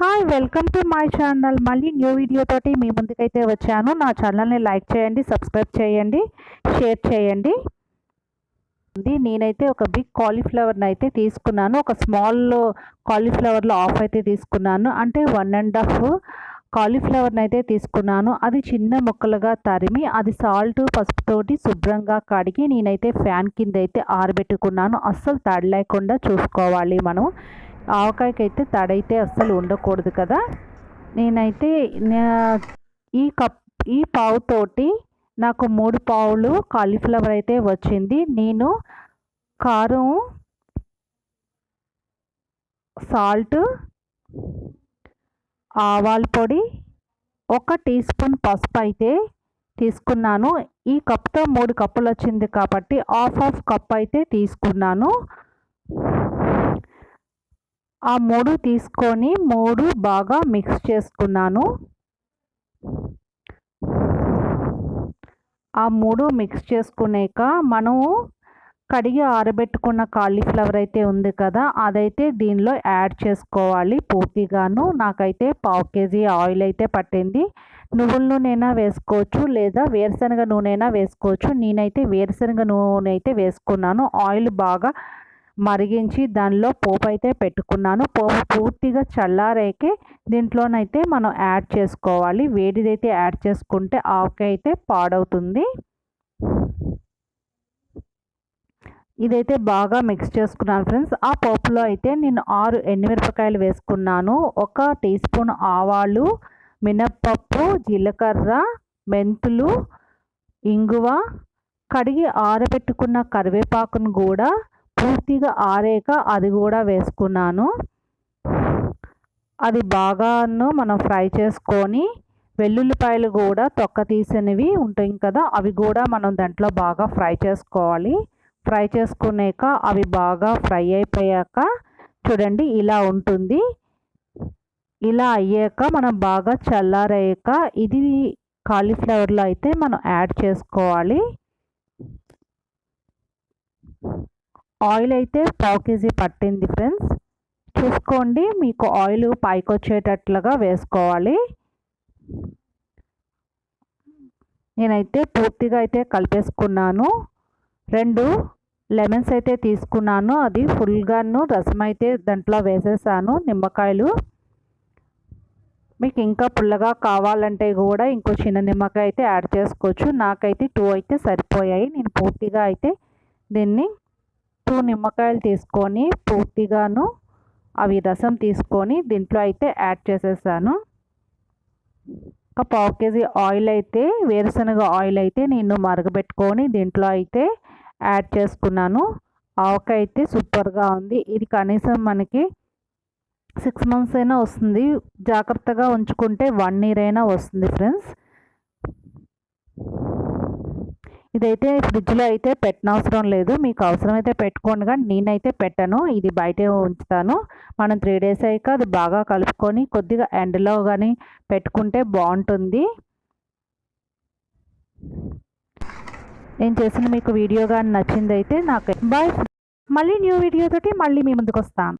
Hi welcome to my channel మళ్ళీ new video తోటి మీ ముందుకైతే వచ్చాను. నా ఛానల్ని లైక్ చేయండి సబ్స్క్రైబ్ చేయండి షేర్ చేయండి. నేనైతే ఒక బిగ్ కాలీఫ్లవర్ని అయితే తీసుకున్నాను. ఒక స్మాల్ కాలీఫ్లవర్లో ఆఫ్ అయితే తీసుకున్నాను. అంటే వన్ అండ్ హాఫ్ కాలీఫ్లవర్ని అయితే తీసుకున్నాను. అది చిన్న ముక్కలుగా తరిమి అది సాల్ట్ పసుపుతోటి శుభ్రంగా కడిగి నేనైతే ఫ్యాన్ కింద అయితే ఆరబెట్టుకున్నాను. అస్సలు తడి లేకుండా చూసుకోవాలి మనం. ఆవకాయకైతే తడైతే అస్సలు ఉండకూడదు కదా. నేనైతే ఈ కప్ ఈ పావుతోటి నాకు మూడు పావులు కాలీఫ్లవర్ అయితే వచ్చింది. నేను కారం సాల్ట్ ఆవాల పొడి ఒక టీ స్పూన్ పసుపు అయితే తీసుకున్నాను. ఈ కప్తో మూడు కప్పులు వచ్చింది కాబట్టి హాఫ్ హాఫ్ కప్ అయితే తీసుకున్నాను. ఆ మూడు తీసుకొని మూడు బాగా మిక్స్ చేసుకున్నాను. ఆ మూడు మిక్స్ చేసుకున్నాక మనము కడిగి ఆరబెట్టుకున్న కాలీఫ్లవర్ అయితే ఉంది కదా అదైతే దీనిలో యాడ్ చేసుకోవాలి పూర్తిగాను. నాకైతే పావు కేజీ ఆయిల్ అయితే పట్టింది. నువ్వుల నూనె వేసుకోవచ్చు లేదా వేరుశనగ నూనె వేసుకోవచ్చు. నేనైతే వేరుశనగ నూనె అయితే వేసుకున్నాను. ఆయిల్ బాగా మరిగించి దానిలో పోపు అయితే పెట్టుకున్నాను. పోపు పూర్తిగా చల్లారేకే దీంట్లోనైతే మనం యాడ్ చేసుకోవాలి. వేడిదైతే యాడ్ చేసుకుంటే ఆవకాయ అయితే పాడవుతుంది. ఇదైతే బాగా మిక్స్ చేసుకున్నాను ఫ్రెండ్స్. ఆ పోపులో అయితే నేను ఆరు ఎండుమిరపకాయలు వేసుకున్నాను. ఒక టీ స్పూన్ ఆవాలు మినప్పప్పు జీలకర్ర మెంతులు ఇంగువ కడిగి ఆరబెట్టుకున్న కరివేపాకును కూడా పూర్తిగా ఆరాక అది కూడా వేసుకున్నాను. అది బాగాను మనం ఫ్రై చేసుకొని వెల్లుల్లిపాయలు కూడా తొక్క తీసినవి ఉంటాయి కదా అవి కూడా మనం దాంట్లో బాగా ఫ్రై చేసుకోవాలి. ఫ్రై చేసుకున్నాక అవి బాగా ఫ్రై అయిపోయాక చూడండి ఇలా ఉంటుంది. ఇలా అయ్యాక మనం బాగా చల్లారయ్యాక ఇది కాలీఫ్లవర్లో అయితే మనం యాడ్ చేసుకోవాలి. ఆయిల్ అయితే పావు కేజీ పట్టింది ఫ్రెండ్స్. చూసుకోండి మీకు ఆయిల్ పైకి వచ్చేటట్లుగా వేసుకోవాలి. నేనైతే పూర్తిగా అయితే కలిపేసుకున్నాను. రెండు లెమన్స్ అయితే తీసుకున్నాను. అది ఫుల్గాను రసం అయితే దాంట్లో వేసేసాను నిమ్మకాయలు. మీకు ఇంకా పుల్లగా కావాలంటే కూడా ఇంకో చిన్న నిమ్మకాయ అయితే యాడ్ చేసుకోవచ్చు. నాకైతే టూ అయితే సరిపోయాయి. నేను పూర్తిగా అయితే దీన్ని టూ నిమ్మకాయలు తీసుకొని పూర్తిగాను అవి రసం తీసుకొని దీంట్లో అయితే యాడ్ చేసేసాను. ఒక పావు కేజీ ఆయిల్ అయితే వేరుశనగ ఆయిల్ అయితే నేను మరగబెట్టుకొని దీంట్లో అయితే యాడ్ చేసుకున్నాను. ఆవకాయ అయితే సూపర్గా ఉంది. ఇది కనీసం మనకి సిక్స్ మంత్స్ అయినా వస్తుంది. జాగ్రత్తగా ఉంచుకుంటే వన్ ఇయర్ అయినా వస్తుంది ఫ్రెండ్స్. ఇదైతే ఫ్రిడ్జ్లో అయితే పెట్టనవసరం లేదు. మీకు అవసరమైతే పెట్టుకోండి కానీ నేనైతే పెట్టను. ఇది బయటే ఉంచుతాను. మనం త్రీ డేస్ అయ్యాక అది బాగా కలుపుకొని కొద్దిగా ఎండలో కానీ పెట్టుకుంటే బాగుంటుంది. నేను చేసిన మీకు వీడియో కానీ నచ్చిందైతే నాకు బాయ్ మళ్ళీ న్యూ వీడియో తోటి మళ్ళీ మీ ముందుకు వస్తాను